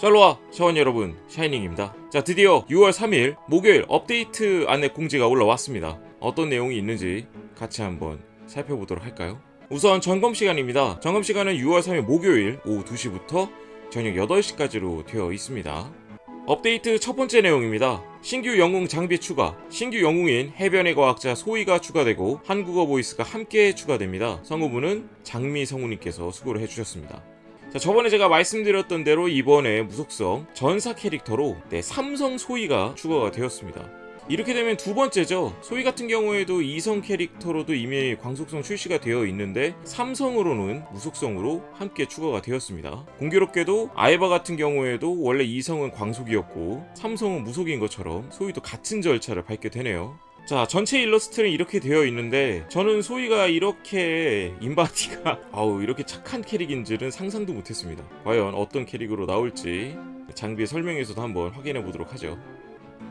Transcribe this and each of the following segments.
샬로와 샤원 여러분 샤이닝입니다 자 드디어 6월 3일 목요일 업데이트 안내 공지가 올라왔습니다 어떤 내용이 있는지 같이 한번 살펴보도록 할까요 우선 점검 시간입니다 점검 시간은 6월 3일 목요일 오후 2시부터 저녁 8시까지로 되어 있습니다 업데이트 첫 번째 내용입니다. 신규 영웅 장비 추가. 신규 영웅인 해변의 과학자 소희가 추가되고 한국어 보이스가 함께 추가됩니다. 성우분은 장미 성우님께서 수고를 해주셨습니다. 자, 저번에 제가 말씀드렸던 대로 이번에 무속성 전사 캐릭터로 네, 삼성 소희가 추가가 되었습니다. 이렇게 되면 두 번째죠. 소희 같은 경우에도 이성 캐릭터로도 이미 광속성 출시가 되어 있는데 삼성으로는 무속성으로 함께 추가가 되었습니다. 공교롭게도 아에바 같은 경우에도 원래 이성은 광속이었고 삼성은 무속인 것처럼 소희도 같은 절차를 밟게 되네요. 자, 전체 일러스트는 이렇게 되어 있는데 저는 소희가 이렇게 인바디가 아우 이렇게 착한 캐릭인 줄은 상상도 못했습니다. 과연 어떤 캐릭으로 나올지 장비 설명에서도 한번 확인해 보도록 하죠.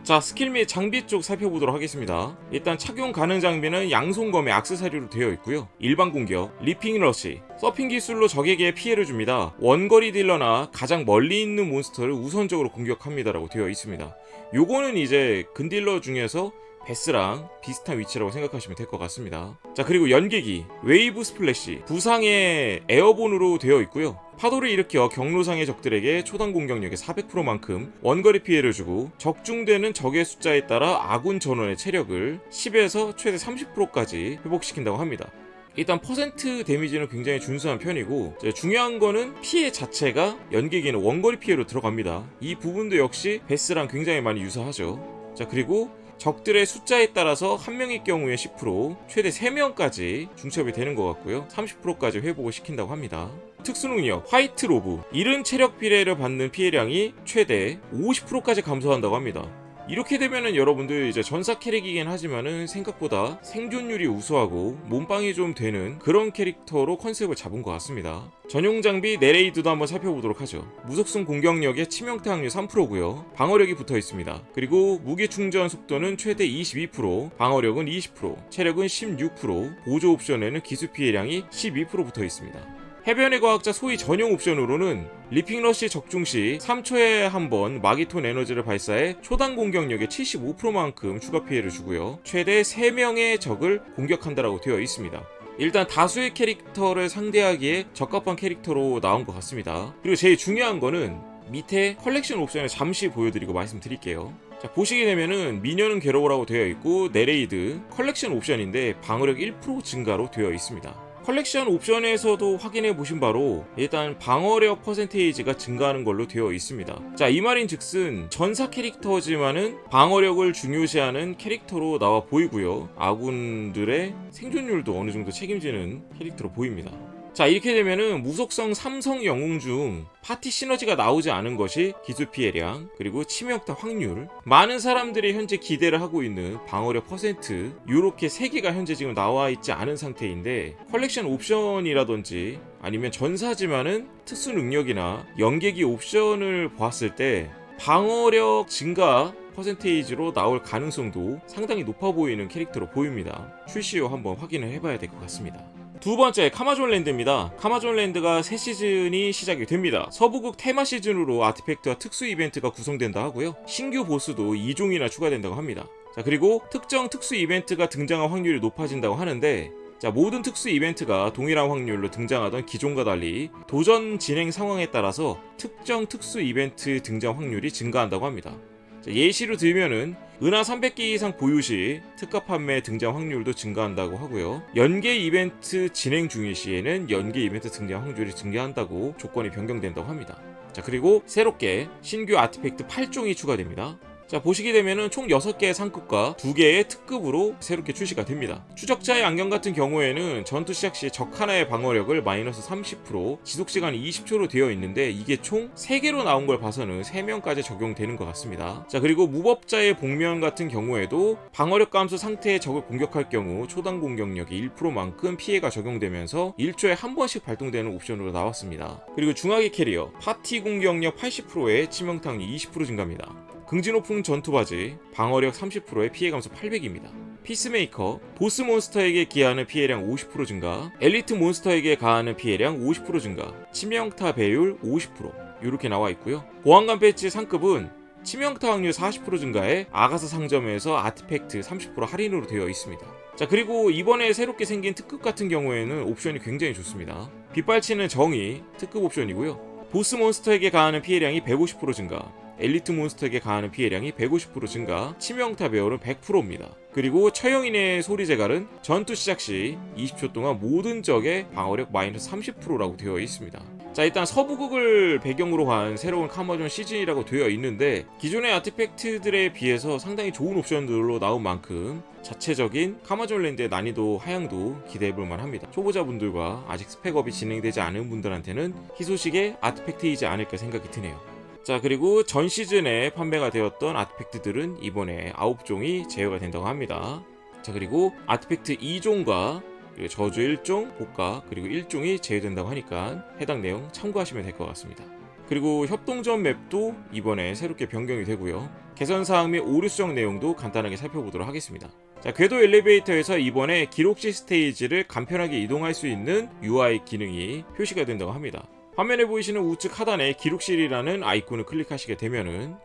자 스킬 및 장비 쪽 살펴보도록 하겠습니다 일단 착용 가능 장비는 양손검의 악세사리로 되어 있고요 일반 공격, 리핑 러시, 서핑 기술로 적에게 피해를 줍니다 원거리 딜러나 가장 멀리 있는 몬스터를 우선적으로 공격합니다 라고 되어 있습니다 요거는 이제 근딜러 중에서 베스랑 비슷한 위치라고 생각하시면 될 것 같습니다. 자 그리고 연계기, 웨이브 스플래시, 부상의 에어본으로 되어 있고요. 파도를 일으켜 경로상의 적들에게 초당 공격력의 400%만큼 원거리 피해를 주고 적중되는 적의 숫자에 따라 아군 전원의 체력을 10에서 최대 30%까지 회복시킨다고 합니다. 일단 퍼센트 데미지는 굉장히 준수한 편이고 중요한 거는 피해 자체가 연계기는 원거리 피해로 들어갑니다. 이 부분도 역시 베스랑 굉장히 많이 유사하죠. 자 그리고 적들의 숫자에 따라서 한 명일 경우에 10% 최대 3명까지 중첩이 되는 것 같고요. 30%까지 회복을 시킨다고 합니다. 특수능력 화이트 로브. 이른 체력 비례를 받는 피해량이 최대 50%까지 감소한다고 합니다 이렇게 되면은 여러분들 이제 전사 캐릭이긴 하지만은 생각보다 생존율이 우수하고 몸빵이 좀 되는 그런 캐릭터로 컨셉을 잡은 것 같습니다. 전용 장비 네레이드도 한번 살펴보도록 하죠. 무속성 공격력의 치명타 확률 3%고요. 방어력이 붙어 있습니다. 그리고 무기 충전 속도는 최대 22%, 방어력은 20%, 체력은 16%, 보조 옵션에는 기수 피해량이 12% 붙어 있습니다. 해변의 과학자 소위 전용 옵션으로는 리핑러시 적중 시 3초에 한 번 마기톤 에너지를 발사해 초당 공격력의 75%만큼 추가 피해를 주고요. 최대 3명의 적을 공격한다라고 되어 있습니다. 일단 다수의 캐릭터를 상대하기에 적합한 캐릭터로 나온 것 같습니다. 그리고 제일 중요한 거는 밑에 컬렉션 옵션을 잠시 보여드리고 말씀드릴게요. 자, 보시게 되면은 미녀는 괴로워라고 되어 있고 네레이드 컬렉션 옵션인데 방어력 1% 증가로 되어 있습니다. 컬렉션 옵션에서도 확인해 보신 바로 일단 방어력 퍼센테이지가 증가하는 걸로 되어 있습니다. 자, 이 말인 즉슨 전사 캐릭터지만은 방어력을 중요시하는 캐릭터로 나와 보이고요. 아군들의 생존율도 어느 정도 책임지는 캐릭터로 보입니다. 자 이렇게 되면은 무속성 삼성 영웅 중 파티 시너지가 나오지 않은 것이 기술 피해량 그리고 치명타 확률 많은 사람들이 현재 기대를 하고 있는 방어력 퍼센트 요렇게 세 개가 현재 지금 나와 있지 않은 상태인데 컬렉션 옵션이라든지 아니면 전사지만은 특수 능력이나 연계기 옵션을 보았을 때 방어력 증가 퍼센테이지로 나올 가능성도 상당히 높아 보이는 캐릭터로 보입니다. 출시 후 한번 확인을 해봐야 될 것 같습니다. 두 번째 카마존 랜드입니다. 카마존 랜드가 새 시즌이 시작이 됩니다. 서부국 테마 시즌으로 아티팩트와 특수 이벤트가 구성된다 하고요. 신규 보스도 2종이나 추가된다고 합니다. 자, 그리고 특정 특수 이벤트가 등장할 확률이 높아진다고 하는데 자, 모든 특수 이벤트가 동일한 확률로 등장하던 기존과 달리 도전 진행 상황에 따라서 특정 특수 이벤트 등장 확률이 증가한다고 합니다. 자, 예시로 들면은 은하 300개 이상 보유 시 특가 판매 등장 확률도 증가한다고 하고요. 연계 이벤트 진행 중일 시에는 연계 이벤트 등장 확률이 증가한다고 조건이 변경된다고 합니다. 자, 그리고 새롭게 신규 아티팩트 8종이 추가됩니다. 자 보시게 되면은 총 6개의 상급과 2개의 특급으로 새롭게 출시가 됩니다. 추적자의 안경 같은 경우에는 전투 시작 시 적 하나의 방어력을 마이너스 30% 지속시간이 20초로 되어 있는데 이게 총 3개로 나온 걸 봐서는 3명까지 적용되는 것 같습니다. 자 그리고 무법자의 복면 같은 경우에도 방어력 감소 상태의 적을 공격할 경우 초당 공격력이 1%만큼 피해가 적용되면서 1초에 한 번씩 발동되는 옵션으로 나왔습니다. 그리고 중화기 캐리어 파티 공격력 80%에 치명타율 20% 증가입니다. 긍지 높은 전투바지, 방어력 30%에 피해 감소 800입니다. 피스메이커, 보스 몬스터에게 기하는 피해량 50% 증가, 엘리트 몬스터에게 가하는 피해량 50% 증가, 치명타 배율 50%, 이렇게 나와 있고요. 보안관 배지 상급은 치명타 확률 40% 증가에 아가사 상점에서 아티팩트 30% 할인으로 되어 있습니다. 자 그리고 이번에 새롭게 생긴 특급 같은 경우에는 옵션이 굉장히 좋습니다. 빗발치는 정의 특급 옵션이고요. 보스 몬스터에게 가하는 피해량이 150% 증가, 엘리트 몬스터에게 가하는 피해량이 150% 증가, 치명타 배열은 100%입니다. 그리고 처형인의 소리 제갈은 전투 시작 시 20초 동안 모든 적의 방어력 마이너스 30%라고 되어 있습니다. 자 일단 서부극을 배경으로 한 새로운 카마존 시즌이라고 되어 있는데 기존의 아티팩트들에 비해서 상당히 좋은 옵션들로 나온 만큼 자체적인 카마존 랜드의 난이도 하향도 기대해볼 만합니다. 초보자분들과 아직 스펙업이 진행되지 않은 분들한테는 희소식의 아티팩트이지 않을까 생각이 드네요. 자 그리고 전 시즌에 판매가 되었던 아티팩트들은 이번에 9종이 제외가 된다고 합니다. 자 그리고 아티팩트 2종과 그리고 저주 1종, 복가 그리고 1종이 제외된다고 하니까 해당 내용 참고하시면 될 것 같습니다. 그리고 협동전 맵도 이번에 새롭게 변경이 되고요. 개선 사항 및 오류 수정 내용도 간단하게 살펴보도록 하겠습니다. 자, 궤도 엘리베이터에서 이번에 기록시 스테이지를 간편하게 이동할 수 있는 UI 기능이 표시가 된다고 합니다. 화면에 보이시는 우측 하단에 기록실이라는 아이콘을 클릭하시게 되면은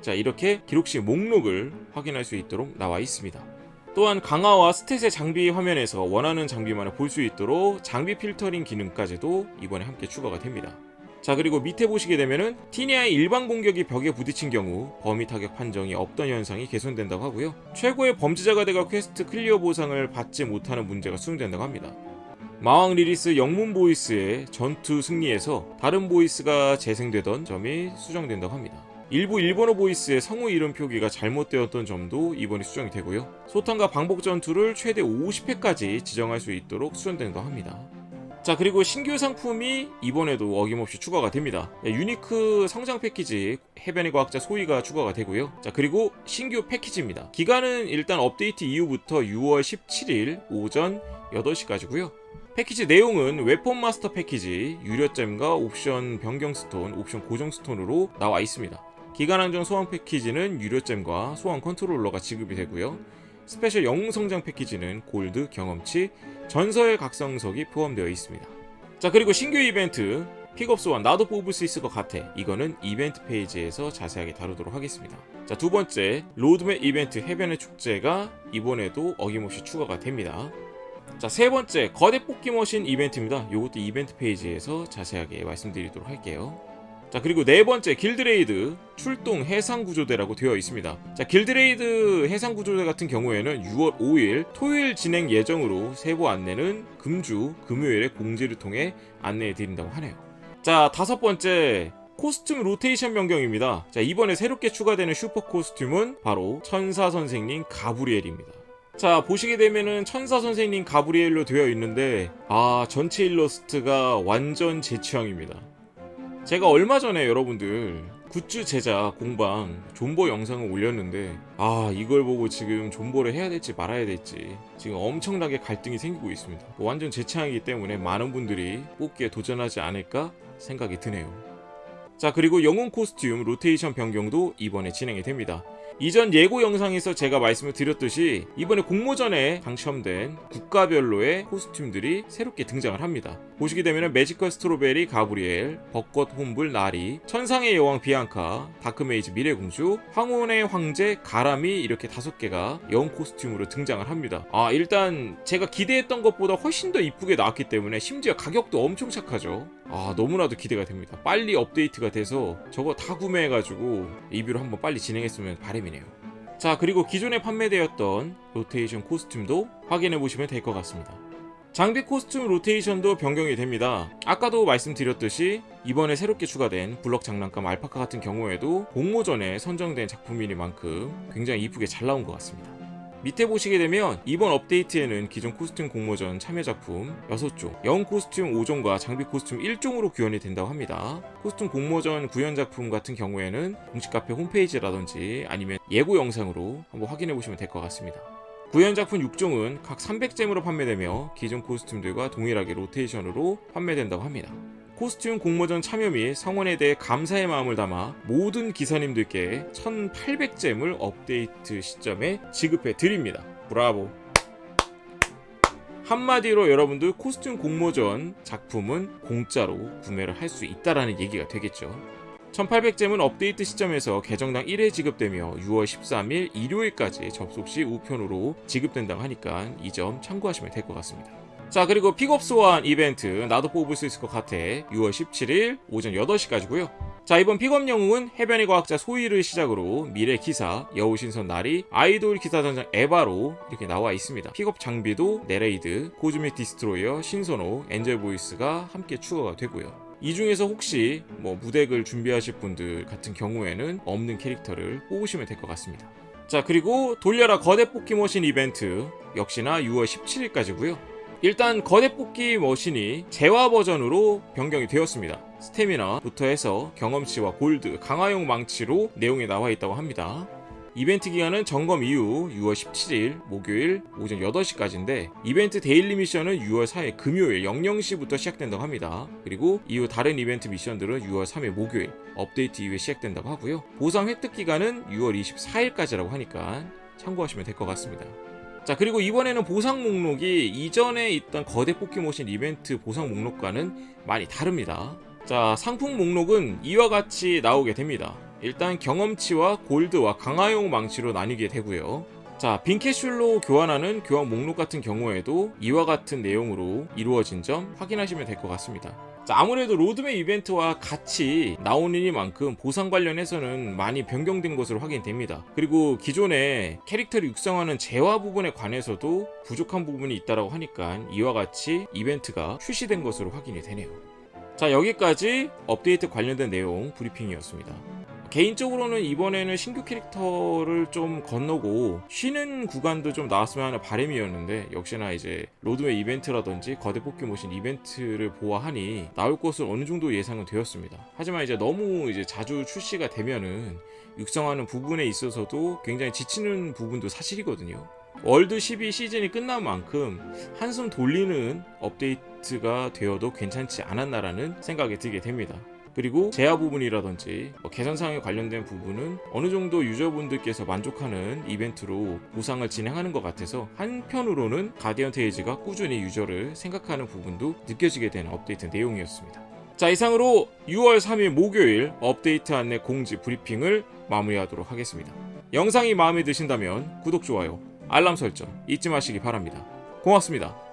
자 이렇게 기록실 목록을 확인할 수 있도록 나와 있습니다. 또한 강화와 스탯의 장비 화면에서 원하는 장비만을 볼 수 있도록 장비 필터링 기능까지도 이번에 함께 추가가 됩니다. 자 그리고 밑에 보시게 되면은 티니아의 일반 공격이 벽에 부딪힌 경우 범위 타격 판정이 없던 현상이 개선된다고 하고요. 최고의 범죄자가 되가 퀘스트 클리어 보상을 받지 못하는 문제가 수정된다고 합니다. 마왕 리리스 영문 보이스의 전투 승리에서 다른 보이스가 재생되던 점이 수정된다고 합니다. 일부 일본어 보이스의 성우 이름 표기가 잘못되었던 점도 이번에 수정이 되고요. 소탕과 방복 전투를 최대 50회까지 지정할 수 있도록 수정된다고 합니다. 자 그리고 신규 상품이 이번에도 어김없이 추가가 됩니다. 네, 유니크 성장 패키지 해변의 과학자 소희가 추가가 되고요. 자 그리고 신규 패키지입니다. 기간은 일단 업데이트 이후부터 6월 17일 오전 8시까지고요. 패키지 내용은 웨폰 마스터 패키지, 유료잼과 옵션 변경 스톤, 옵션 고정 스톤으로 나와 있습니다. 기간 한정 소환 패키지는 유료잼과 소환 컨트롤러가 지급이 되고요. 스페셜 영웅 성장 패키지는 골드, 경험치, 전설의 각성석이 포함되어 있습니다. 자 그리고 신규 이벤트 픽업 소환 나도 뽑을 수 있을 것 같아 이거는 이벤트 페이지에서 자세하게 다루도록 하겠습니다. 자 두 번째 로드맵 이벤트 해변의 축제가 이번에도 어김없이 추가가 됩니다. 자, 세 번째 거대 뽑기 머신 이벤트입니다. 이것도 이벤트 페이지에서 자세하게 말씀드리도록 할게요. 자, 그리고 네 번째 길드레이드 출동 해상 구조대라고 되어 있습니다. 자, 길드레이드 해상 구조대 같은 경우에는 6월 5일 토요일 진행 예정으로 세부 안내는 금주 금요일에 공지를 통해 안내해 드린다고 하네요. 자, 다섯 번째 코스튬 로테이션 변경입니다. 자, 이번에 새롭게 추가되는 슈퍼 코스튬은 바로 천사 선생님 가브리엘입니다. 자 보시게 되면은 천사 선생님 가브리엘로 되어 있는데 아 전체 일러스트가 완전 제 취향입니다. 제가 얼마 전에 여러분들 굿즈 제작 공방 존버 영상을 올렸는데 아 이걸 보고 지금 존버를 해야 될지 말아야 될지 지금 엄청나게 갈등이 생기고 있습니다. 완전 제 취향이기 때문에 많은 분들이 뽑기에 도전하지 않을까 생각이 드네요. 자 그리고 영웅 코스튬 로테이션 변경도 이번에 진행이 됩니다. 이전 예고 영상에서 제가 말씀을 드렸듯이 이번에 공모전에 당첨된 국가별로의 코스튬들이 새롭게 등장을 합니다. 보시게 되면 매지컬 스트로베리 가브리엘, 벚꽃 홈불 나리, 천상의 여왕 비앙카, 다크메이즈 미래공주, 황혼의 황제 가람이 이렇게 다섯 개가 영 코스튬으로 등장을 합니다. 아 일단 제가 기대했던 것보다 훨씬 더 이쁘게 나왔기 때문에 심지어 가격도 엄청 착하죠. 아 너무나도 기대가 됩니다. 빨리 업데이트가 돼서 저거 다 구매해가지고 리뷰를 한번 빨리 진행했으면 바람이네요. 자 그리고 기존에 판매되었던 로테이션 코스튬도 확인해 보시면 될 것 같습니다. 장비 코스튬 로테이션도 변경이 됩니다. 아까도 말씀드렸듯이 이번에 새롭게 추가된 블럭 장난감 알파카 같은 경우에도 공모전에 선정된 작품이니만큼 굉장히 이쁘게 잘 나온 것 같습니다. 밑에 보시게 되면 이번 업데이트에는 기존 코스튬 공모전 참여 작품 6종, 영 코스튬 5종과 장비 코스튬 1종으로 구현이 된다고 합니다. 코스튬 공모전 구현 작품 같은 경우에는 공식 카페 홈페이지라든지 아니면 예고 영상으로 한번 확인해 보시면 될 것 같습니다. 구현 작품 6종은 각 300잼으로 판매되며 기존 코스튬들과 동일하게 로테이션으로 판매된다고 합니다. 코스튬 공모전 참여 및 성원에 대해 감사의 마음을 담아 모든 기사님들께 1800잼을 업데이트 시점에 지급해 드립니다. 브라보. 한마디로 여러분들 코스튬 공모전 작품은 공짜로 구매를 할 수 있다라는 얘기가 되겠죠. 1800잼은 업데이트 시점에서 계정당 1회 지급되며 6월 13일 일요일까지 접속 시 우편으로 지급된다고 하니까 이 점 참고하시면 될 것 같습니다. 자 그리고 픽업 소환 이벤트 나도 뽑을 수 있을 것 같아. 6월 17일 오전 8시까지고요. 자 이번 픽업 영웅은 해변의 과학자 소희를 시작으로 미래 기사 여우신선 나리 아이돌 기사전장 에바로 이렇게 나와 있습니다. 픽업 장비도 네레이드 고즈미 디스트로이어 신선호 엔젤 보이스가 함께 추가가 되고요. 이 중에서 혹시 뭐 무덱을 준비하실 분들 같은 경우에는 없는 캐릭터를 뽑으시면 될 것 같습니다. 자 그리고 돌려라 거대 머신 이벤트 역시나 6월 17일까지고요 일단 거대 뽑기 머신이 재화 버전으로 변경이 되었습니다. 스태미나부터 해서 경험치와 골드, 강화용 망치로 내용이 나와 있다고 합니다. 이벤트 기간은 점검 이후 6월 17일 목요일 오전 8시까지인데 이벤트 데일리 미션은 6월 4일 금요일 00시부터 시작된다고 합니다. 그리고 이후 다른 이벤트 미션들은 6월 3일 목요일 업데이트 이후에 시작된다고 하고요. 보상 획득 기간은 6월 24일까지라고 하니까 참고하시면 될 것 같습니다. 자 그리고 이번에는 보상 목록이 이전에 있던 거대 포켓모신 이벤트 보상 목록과는 많이 다릅니다. 자 상품 목록은 이와 같이 나오게 됩니다. 일단 경험치와 골드와 강화용 망치로 나뉘게 되고요. 자 빈캐슐로 교환하는 교환 목록 같은 경우에도 이와 같은 내용으로 이루어진 점 확인하시면 될 것 같습니다. 자, 아무래도 로드맵 이벤트와 같이 나오니만큼 보상 관련해서는 많이 변경된 것으로 확인됩니다. 그리고 기존에 캐릭터를 육성하는 재화 부분에 관해서도 부족한 부분이 있다고 하니까 이와 같이 이벤트가 출시된 것으로 확인이 되네요. 자, 여기까지 업데이트 관련된 내용 브리핑이었습니다. 개인적으로는 이번에는 신규 캐릭터를 좀 건너고 쉬는 구간도 좀 나왔으면 하는 바람이었는데 역시나 이제 로드웨이 이벤트라든지 거대 모신 이벤트를 보아하니 나올 것을 어느 정도 예상은 되었습니다. 하지만 이제 너무 이제 자주 출시가 되면은 육성하는 부분에 있어서도 굉장히 지치는 부분도 사실이거든요. 월드 12 시즌이 끝난 만큼 한숨 돌리는 업데이트가 되어도 괜찮지 않았나라는 생각이 들게 됩니다. 그리고 제야 부분이라든지 뭐 개선사항에 관련된 부분은 어느 정도 유저분들께서 만족하는 이벤트로 보상을 진행하는 것 같아서 한편으로는 가디언 테이즈가 꾸준히 유저를 생각하는 부분도 느껴지게 되는 업데이트 내용이었습니다. 자 이상으로 6월 3일 목요일 업데이트 안내 공지 브리핑을 마무리하도록 하겠습니다. 영상이 마음에 드신다면 구독, 좋아요, 알람 설정 잊지 마시기 바랍니다. 고맙습니다.